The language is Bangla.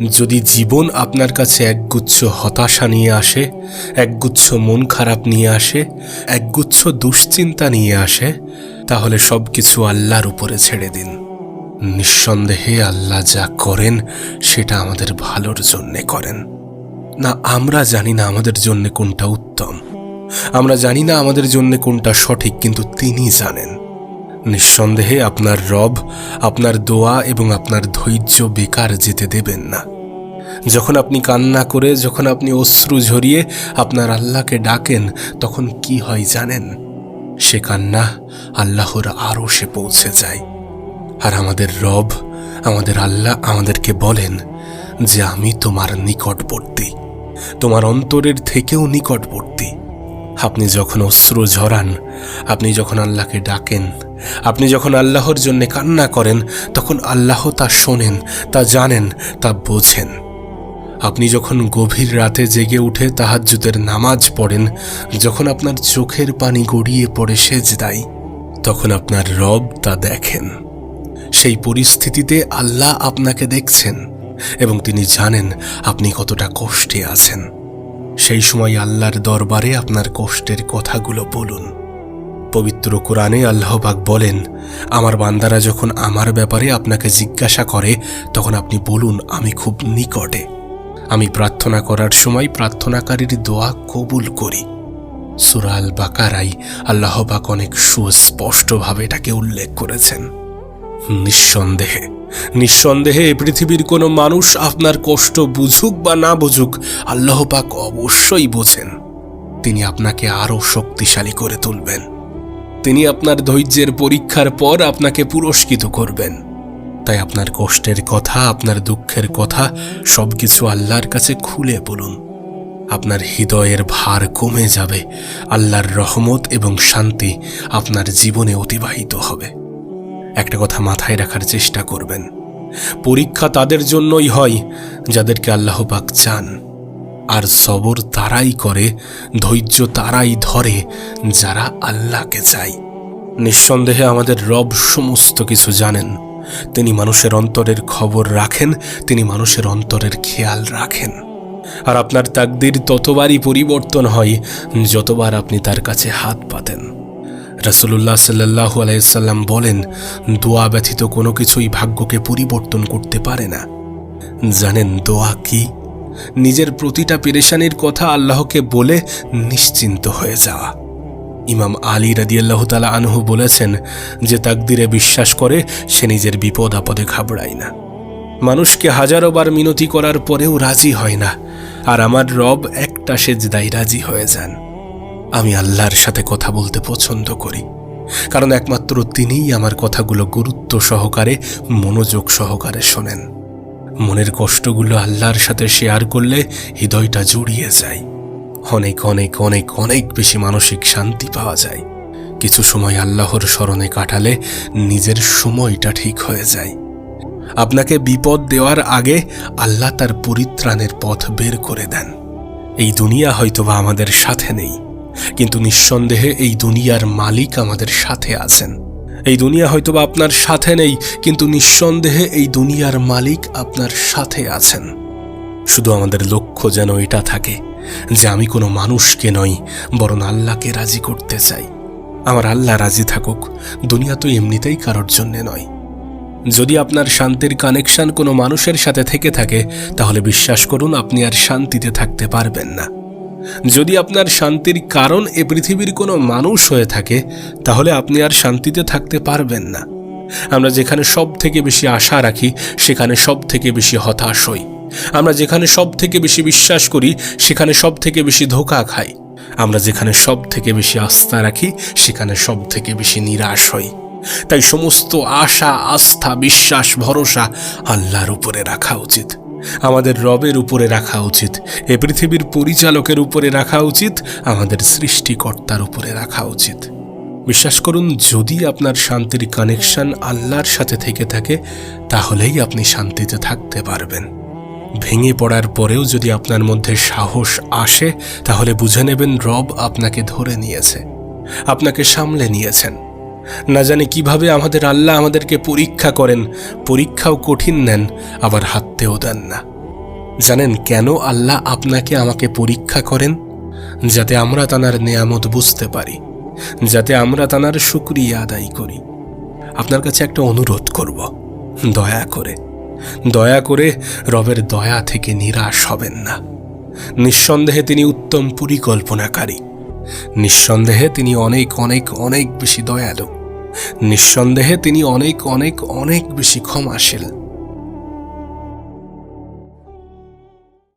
যদি জীবন আপনার কাছে একগুচ্ছ হতাশা নিয়ে আসে, একগুচ্ছ মন খারাপ নিয়ে আসে, একগুচ্ছ দুশ্চিন্তা নিয়ে আসে, তাহলে সব কিছু আল্লাহর উপরে ছেড়ে দিন। নিঃসন্দেহে আল্লাহ যা করেন, সেটা আমাদের ভালোর জন্যে করেন। না, আমরা জানি না আমাদের জন্যে কোনটা উত্তম। আমরা জানি না আমাদের জন্যে কোনটা সঠিক, কিন্তু তিনি জানেন। নিঃসন্দেহে আপনার রব, আপনার দোয়া এবং আপনার ধৈর্য বেকার যেতে দেবেন না। যখন আপনি কান্না করে, যখন আপনি অশ্রু ঝরিয়ে আপনার আল্লাহকে ডাকেন, তখন কি হয় জানেন? সে কান্না আল্লাহর আরও সে পৌঁছে যায়। আর আমাদের রব, আমাদের আল্লাহ আমাদেরকে বলেন যে, আমি তোমার নিকটবর্তী। তোমার অন্তরের থেকেও নিকটবর্তী। আপনি যখন অশ্রু ঝরান, আপনি যখন আল্লাহকে ডাকেন, আপনি যখন আল্লাহর জন্য কান্না করেন, তখন আল্লাহ তা শোনেন, তা জানেন, তা বোঝেন। আপনি যখন গভীর রাতে জেগে উঠে তাহাজ্জুদের নামাজ পড়েন, যখন আপনার চোখের পানি গড়িয়ে পড়ে সেজদাই তখন আপনার রব তা দেখেন। সেই পরিস্থিতিতে আল্লাহ আপনাকে দেখছেন এবং তিনি জানেন আপনি কতটা কষ্টে আছেন। সেই সময় আল্লাহর দরবারে আপনার কষ্টের কথাগুলো বলুন। পবিত্র কোরআনে আল্লাহবাক বলেন, আমার বান্দারা যখন আমার ব্যাপারে আপনাকে জিজ্ঞাসা করে, তখন আপনি বলুন, আমি খুব নিকটে। আমি প্রার্থনা করার সময় প্রার্থনাকারীর দোয়া কবুল করি। সুরাল বাকারাই আল্লাহবাক অনেক সুস্পষ্টভাবে এটাকে উল্লেখ করেছেন। নিঃসন্দেহে নিঃসন্দেহে এ পৃথিবীর কোনো মানুষ আপনার কষ্ট বুঝুক বা না বুঝুক, আল্লাহ পাক অবশ্যই বোঝেন। তিনি আপনাকে আরও শক্তিশালী করে তুলবেন। তিনি আপনার ধৈর্যের পরীক্ষার পর আপনাকে পুরস্কৃত করবেন। তাই আপনার কষ্টের কথা, আপনার দুঃখের কথা সবকিছু আল্লাহর কাছে খুলে বলুন। আপনার হৃদয়ের ভার কমে যাবে, আল্লাহর রহমত এবং শান্তি আপনার জীবনে অতিবাহিত হবে। একটা কথা মাথায় রাখার চেষ্টা করবেন। পরীক্ষা তাদের জন্যই হয়, যাদেরকে আল্লাহ পাক চান। আর সবর তারাই করে, ধৈর্য তারাই ধরে, যারা আল্লাহকে চায়। নিঃসন্দেহে আমাদের রব সমস্ত কিছু জানেন। তিনি মানুষের অন্তরের খবর রাখেন, তিনি মানুষের অন্তরের খেয়াল রাখেন। আর আপনার তাকদির ততবারই পরিবর্তন হয়, যতবার আপনি তার কাছে হাত পাতেন রাসুলুল্লাহ সাল্লাহু আলাইসাল্লাম বলেন, দোয়া ব্যথিত কোনো কিছুই ভাগ্যকে পরিবর্তন করতে পারে না। জানেন দোয়া কি? নিজের প্রতিটা পেরেশানির কথা আল্লাহকে বলে নিশ্চিন্ত হয়ে যাওয়া। ইমাম আলী রাদিয়াল্লাহ তালা আনহু বলেছেন, যে তাকদিরে বিশ্বাস করে, সে নিজের বিপদ আপদে ঘাবড়ায় না। মানুষকে হাজারো বার মিনতি করার পরেও রাজি হয় না। আর আমার রব একটা সেজদাই রাজি হয়ে যান। আমি আল্লাহর সাথে কথা বলতে পছন্দ করি। কারণ একমাত্র তিনিই আমার কথাগুলো গুরুত্ব সহকারে, মনোযোগ সহকারে শোনেন। মনের কষ্টগুলো আল্লাহর সাথে শেয়ার করলে হৃদয়টা জুড়িয়ে যায়। অনেক অনেক অনেক অনেক বেশি মানসিক শান্তি পাওয়া যায়। কিছু সময় আল্লাহর স্মরণে কাটালে নিজের সময়টা ঠিক হয়ে যায়। আপনাকে বিপদ দেওয়ার আগে আল্লাহ তার পরিত্রাণের পথ বের করে দেন। এই দুনিয়া হয়তোবা আমাদের সাথে নেই। কিন্তু নিঃসন্দেহে এই দুনিয়ার মালিক আমাদের সাথে আছেন। এই দুনিয়া হয়তোবা আপনার সাথে নেই, কিন্তু নিঃসন্দেহে এই দুনিয়ার মালিক আপনার সাথে আছেন। শুধু আমাদের লক্ষ্য যেন এটা থাকে যে আমি কোনো মানুষকে নই, বরং আল্লাহকে রাজি করতে চাই। আমার আল্লাহ রাজি থাকুক, দুনিয়া তো এমনিতেই কারোর জন্যে নয়। যদি আপনার শান্তির কানেকশন কোনো মানুষের সাথে থেকে থাকে, তাহলে বিশ্বাস করুন আপনি আর শান্তিতে থাকতে পারবেন না। যদি আপনার শান্তির কারণ এ পৃথিবীর কোনো মানুষ হয়ে থাকে, তাহলে আপনি আর শান্তিতে থাকতে পারবেন না। আমরা যেখানে সব থেকে বেশি আশা রাখি, সেখানে সব থেকে বেশি হতাশ হই। আমরা যেখানে সব থেকে বেশি বিশ্বাস করি, সেখানে সব থেকে বেশি ধোকা খাই। আমরা যেখানে সব থেকে বেশি আস্থা রাখি, সেখানে সব থেকে বেশি নিরাশ হই। তাই সমস্ত আশা, আস্থা, বিশ্বাস, ভরসা আল্লাহর উপরে রাখা উচিত। আমাদের রবের উপরে রাখা উচিত। এ পৃথিবীর পরিচালকের উপরে রাখা উচিত, আমাদের সৃষ্টিকর্তার উপরে রাখা উচিত। বিশ্বাস করুন, যদি আপনার শান্তির কানেকশন আল্লাহর সাথে থেকে থাকে, তাহলেই আপনি শান্তিতে থাকতে পারবেন। ভেঙে পড়ার পরেও যদি আপনার মধ্যে সাহস আসে, তাহলে বুঝে নেবেন রব আপনাকে ধরে নিয়েছে, আপনাকে সামলে নিয়েছেন। না জানি কীভাবে আমাদের আল্লাহ আমাদেরকে পরীক্ষা করেন, পরীক্ষাও কঠিন নেন, আবার হাততেও দেন না। জানেন কেন আল্লাহ আপনাকে আমাকে পরীক্ষা করেন? যাতে আমরা তানার নেয়ামত বুঝতে পারি, যাতে আমরা তানার শুক্রিয়া আদায় করি। আপনার কাছে একটা অনুরোধ করব, দয়া করে দয়া করে রবের দয়া থেকে নিরাশ হবেন না। নিঃসন্দেহে তিনি উত্তম পরিকল্পনাকারী। নিঃসন্দেহে তিনি অনেক অনেক অনেক বেশি দয়ালু। নিঃসন্দেহে তিনি অনেক অনেক অনেক বেশি ক্ষমাশীল।